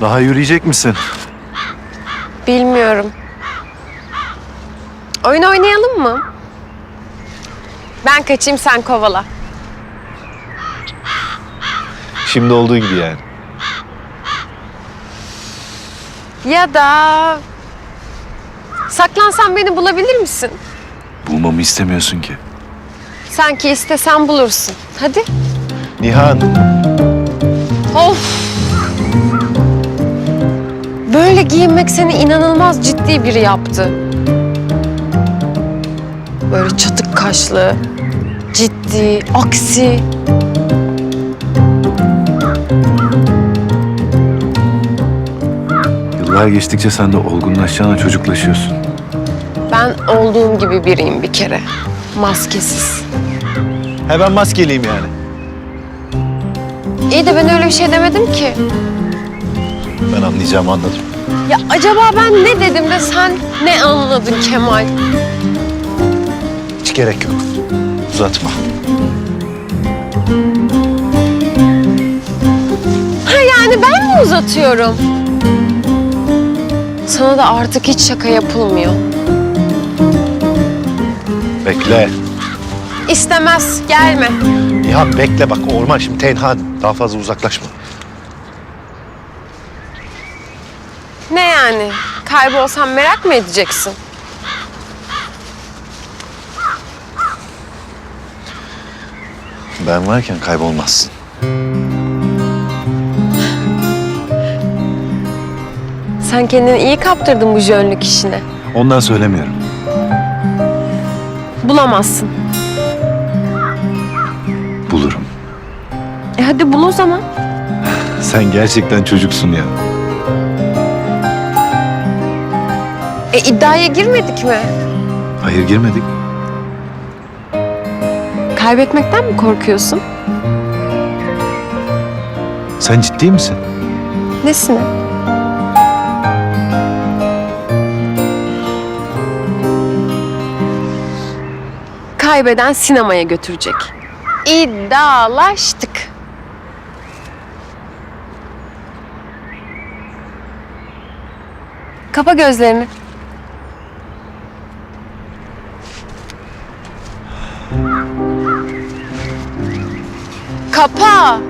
Daha yürüyecek misin? Bilmiyorum. Oyun oynayalım mı? Ben kaçayım sen kovala. Şimdi olduğu gibi yani. Ya da saklansan beni bulabilir misin? Bulmamı istemiyorsun ki. Sanki istesen bulursun. Hadi. Nihan, Of. Giyinmek seni inanılmaz ciddi biri yaptı. Böyle çatık kaşlı, ciddi, aksi. yıllar geçtikçe sen de olgunlaşacağına çocuklaşıyorsun. Ben olduğum gibi biriyim bir kere. Maskesiz. He ben maskeliyim yani. İyi de ben öyle bir şey demedim ki. Ben anlayacağımı anladım. Ya acaba ben ne dedim de sen ne anladın Kemal? Hiç gerek yok. Uzatma. Ha yani ben mi uzatıyorum? Sana da artık hiç şaka yapılmıyor. Bekle. İstemez, gelme. Nihan bekle bak orman şimdi tenha. Daha fazla uzaklaşma. Ne yani? Kaybolsam merak mı edeceksin? Ben varken kaybolmazsın. Sen kendini iyi kaptırdın bu jönlük işine. Ondan söylemiyorum. Bulamazsın. Bulurum. E hadi bul o zaman. Sen gerçekten çocuksun ya. E iddiaya girmedik mi? Hayır girmedik. Kaybetmekten mi korkuyorsun? Sen ciddi misin? Nesine? Kaybeden sinemaya götürecek. İddialaştık. Kapa gözlerini. Kapa.